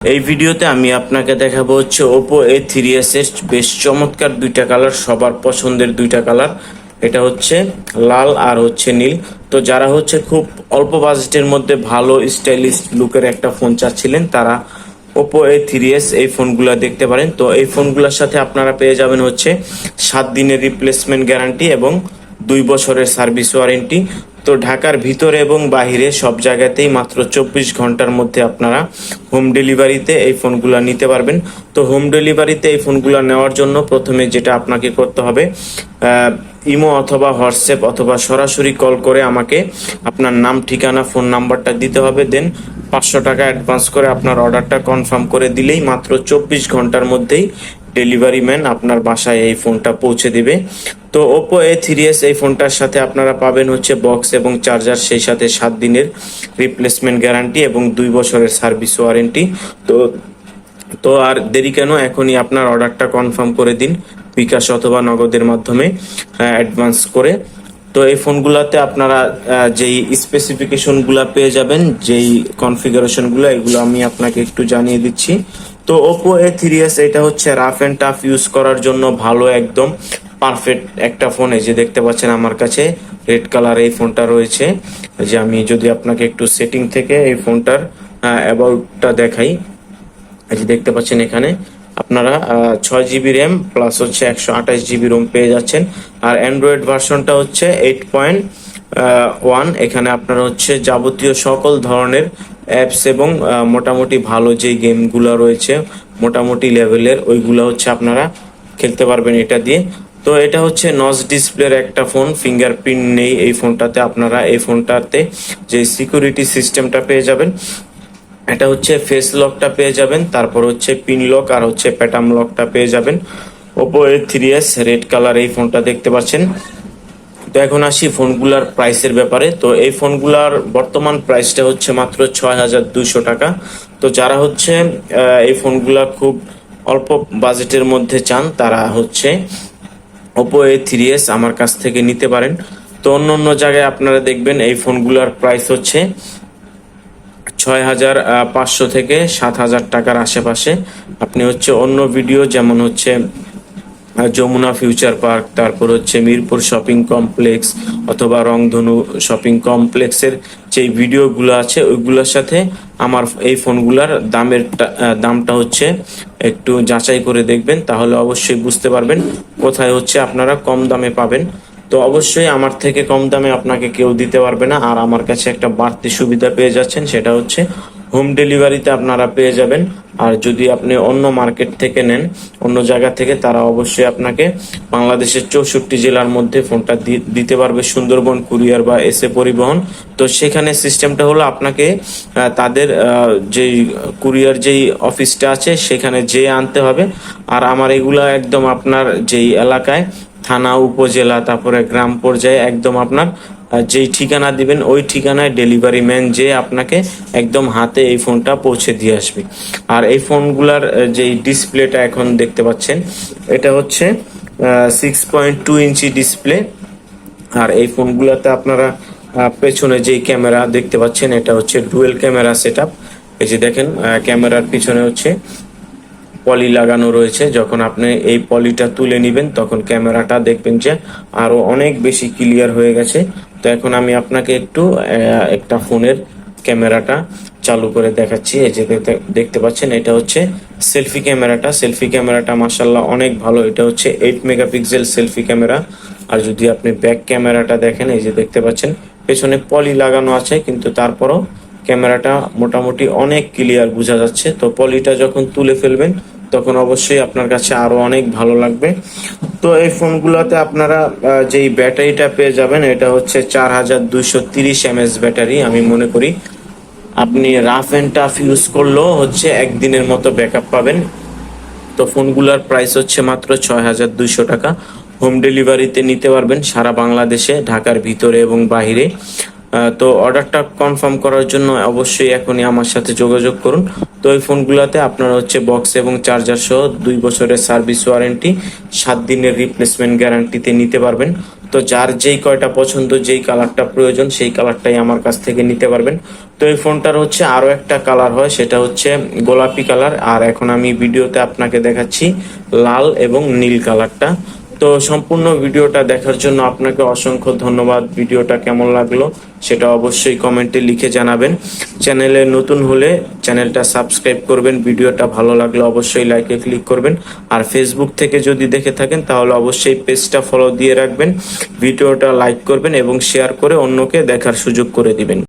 এই ভিডিওতে আমি আপনাকে দেখাবো হচ্ছে ওপো এ থ্রি এস বেশ চমৎকার দুইটা কালার সবার পছন্দের দুইটা কালার এটা হচ্ছে লাল আর হচ্ছে নীল। তো যারা হচ্ছে খুব অল্প বাজেটের মধ্যে ভালো স্টাইলিশ লুকের একটা ফোন চাচ্ছিলেন, তারা ওপো এ থ্রি এস এই ফোনগুলো দেখতে পারেন। তো এই ফোনগুলোর সাথে আপনারা পেয়ে যাবেন হচ্ছে সাত দিনের রিপ্লেসমেন্ট গ্যারান্টি এবং দুই বছরের সার্ভিস ওয়ারেন্টি তো ঢাকার ভিতরে এবং বাহিরে সব জায়গাতেই মাত্র চব্বিশ ঘণ্টার মধ্যে আপনারা হোম ডেলিভারিতে এই ফোনগুলো নিতে পারবেন। তো হোম ডেলিভারিতে এই ফোনগুলো নেওয়ার জন্য প্রথমে যেটা আপনাকে করতে হবে ইমো অথবা হোয়াটসঅ্যাপ অথবা সরাসরি কল করে আমাকে আপনার নাম, ঠিকানা ফোন নাম্বারটা দিতে হবে। দেন পাঁচশো টাকা অ্যাডভান্স করে আপনার অর্ডারটা কনফার্ম করে দিলেই মাত্র চব্বিশ ঘণ্টার মধ্যেই ডেলিভারি ম্যান আপনার বাসায় এই ফোনটা পৌঁছে দিবে। তো ওপো এ থ্রি এস এই ফোনটার সাথে আপনারা পাবেন হচ্ছে বক্স এবং চার্জার সেই সাথে সাত দিনের রিপ্লেসমেন্ট গ্যারান্টি এবং দুই বছরের সার্ভিস ওয়ারেন্টি তো তো আর দেরি কেন, এখনই আপনার অর্ডারটা কনফার্ম করে দিন বিকাশ অথবা নগদের মাধ্যমে অ্যাডভান্স করে। তো এই ফোনগুলোতে আপনারা যেই স্পেসিফিকেশনগুলো পেয়ে যাবেন, যেই কনফিগারেশনগুলো এগুলো আমি আপনাকে একটু জানিয়ে দিচ্ছি। তো ওপো এ থ্রি এস এটা হচ্ছে রাফ অ্যান্ড টাফ ইউজ করার জন্য ভালো একদম পারফেক্ট একটা ফোন এই যে দেখতে পাচ্ছেন আমার কাছে রেড কালার এই ফোনটা রয়েছে। যে আমি যদি আপনাকে একটু সেটিং থেকে এই ফোনটার অ্যাবাউটটা দেখাই। এই যে দেখতে পাচ্ছেন এখানে আপনারা ছয় জিবি র্যাম প্লাস হচ্ছে একশো আঠাশ জিবি রোম পেয়ে যাচ্ছেন। আর অ্যান্ড্রয়েড ভার্সনটা হচ্ছে এইট পয়েন্ট ওয়ান এখানে আপনারা হচ্ছে যাবতীয় সকল ধরনের অ্যাপস এবং মোটামুটি ভালো যে গেমগুলো রয়েছে, মোটামুটি লেভেলের ওইগুলো হচ্ছে আপনারা খেলতে পারবেন এটা দিয়ে। তো এটা হচ্ছে নজ ডিসপ্লের একটা ফোন ফিঙ্গারপ্রিন্ট নেই এই ফোনটাতে আপনারা এই ফোনটাতে যে সিকিউরিটি সিস্টেমটা পেয়ে যাবেন। এটা হচ্ছে ফেস লকটা পেয়ে যাবেন, তারপর হচ্ছে পিন লক আর হচ্ছে প্যাটাম লকটা পেয়ে যাবেন। Oppo A three S red colour এই ফোনটা দেখতে পাচ্ছেন। তো এখন আসি ফোনগুলার প্রাইসের ব্যাপারে। তো এই ফোনগুলার বর্তমান প্রাইসটা হচ্ছে মাত্র ছয় হাজার দুইশো টাকা। তো যারা হচ্ছে এই ফোনগুলা খুব অল্প বাজেটের মধ্যে চান, তারা হচ্ছে ওপো এ থ্রি এস আমার কাছ থেকে নিতে পারেন। তো অন্য অন্য জায়গায় আপনারা দেখবেন এই ফোনগুলার প্রাইস হচ্ছে ছয় হাজার পাঁচশো থেকে সাত হাজার টাকার আশেপাশে। আপনি হচ্ছে অন্য ভিডিও যেমন হচ্ছে যমুনা ফিউচার পার্ক, তারপর হচ্ছে মিরপুর শপিং কমপ্লেক্স অথবা রংধনু শপিং কমপ্লেক্সের যে ভিডিওগুলো আছে, ওইগুলোর সাথে আমার এই ফোনগুলোর দামের দামটা হচ্ছে একটু যাচাই করে দেখবেন, তাহলে অবশ্যই বুঝতে পারবেন কোথায় হচ্ছে আপনারা কম দামে পাবেন। তো অবশ্যই আমার থেকে কম দামে আপনাকে কেউ দিতে পারবে না। আর আমার কাছে একটা বাড়তি সুবিধা পেয়ে যাচ্ছেন, সেটা হচ্ছে হোম ডেলিভারিতে আপনারা পেয়ে যাবেন। আর যদি আপনি অন্য মার্কেট থেকে নেন, অন্য জায়গা থেকে, তারা অবশ্যই আপনাকে বাংলাদেশের চৌষট্টি জেলার মধ্যে ফোনটা দিতে পারবে সুন্দরবন, কুরিয়ার বা এসে পরিবহন। তো সেখানে সিস্টেমটা হলো আপনাকে তাদের যেই কুরিয়ার যেই অফিসটা আছে, সেখানে যেয়ে আনতে হবে। আর আমার এগুলা একদম আপনার যেই এলাকায় থানা, উপজেলা, তারপরে গ্রাম পর্যায়ে একদম আপনার যেই ঠিকানা দিবেন, ওই ঠিকানায় ডেলিভারি ম্যান যে আপনাকে একদম হাতে এই ফোনটা পৌঁছে দিয়ে আসবে। আর এই ফোনগুলার যেই ডিসপ্লেটা এখন দেখতে পাচ্ছেন, এটা হচ্ছে six point two inch display আর এই ফোনগুলোতে আপনারা পেছনে যে ক্যামেরা দেখতে পাচ্ছেন, এটা হচ্ছে ডুয়েল ক্যামেরা সেটআপ এই যে দেখেন ক্যামেরার পিছনে হচ্ছে পলি লাগানো রয়েছে। যখন আপনি এই পলিটা তুলে নেবেন, তখন ক্যামেরাটা দেখবেন যে আরও অনেক বেশি ক্লিয়ার হয়ে গেছে। তো এখন আমি আপনাকে একটু একটা ফোনের ক্যামেরাটা চালু করে দেখাচ্ছি। এই যে দেখতে- পাচ্ছেন, এটা হচ্ছে সেলফি ক্যামেরাটা। সেলফি ক্যামেরাটা মাসাল্লাহ অনেক ভালো। এটা হচ্ছে এইট মেগাপিক্সেল সেলফি ক্যামেরা। আর যদি আপনি ব্যাক ক্যামেরাটা দেখেন, এই যে দেখতে পাচ্ছেন, পেছনে পলি লাগানো আছে, কিন্তু তারপরও ক্যামেরাটা মোটামুটি অনেক ক্লিয়ার বোঝা যাচ্ছে। তো পলিটা যখন তুলে ফেলবেন তখন অবশ্যই আপনার কাছে আরও অনেক ভালো লাগবে। তো এই ফোনগুলোতে আপনারা যেই ব্যাটারিটা পেয়ে যাবেন, এটা হচ্ছে চার হাজার দুইশো তিরিশ এমএস ব্যাটারি, আমি মনে করি। আপনি রাফ অ্যান্ড টাফ ইউজ করলেও হচ্ছে একদিনের মতো ব্যাকআপ পাবেন। তো ফোনগুলোর প্রাইস হচ্ছে মাত্র ছয় হাজার দুইশো টাকা। হোম ডেলিভারিতে নিতে পারবেন সারা বাংলাদেশে, ঢাকার ভিতরে এবং বাহিরে। তো অর্ডারটা কনফার্ম করার জন্য অবশ্যই এখনই আমার সাথে যোগাযোগ করুন। তো এই ফোনগুলোতে আপনার হচ্ছে বক্স এবং চার্জার সহ দুই বছরের সার্ভিস ওয়ারেন্টি সাত দিনের রিপ্লেসমেন্ট গ্যারান্টিতে নিতে পারবেন। তো যার যেই কয়টা পছন্দ, যেই কালারটা প্রয়োজন, সেই কালারটাই আমার কাছ থেকে নিতে পারবেন। তো এই ফোনটার হচ্ছে আরও একটা কালার হয়, সেটা হচ্ছে গোলাপি কালার আর এখন আমি ভিডিওতে আপনাকে দেখাচ্ছি লাল এবং নীল কালারটা তো সম্পূর্ণ ভিডিওটা দেখার জন্য আপনাকে অসংখ্য ধন্যবাদ। ভিডিওটা কেমন লাগল সেটা অবশ্যই কমেন্টে লিখে জানাবেন। চ্যানেলে নতুন হলে চ্যানেলটা সাবস্ক্রাইব করবেন। ভিডিওটা ভালো লাগলে অবশ্যই লাইকে ক্লিক করবেন। আর ফেসবুক থেকে যদি দেখে থাকেন, তাহলে অবশ্যই পেজটা ফলো দিয়ে রাখবেন। ভিডিওটা লাইক করবেন এবং শেয়ার করে অন্যকে দেখার সুযোগ করে দিবেন।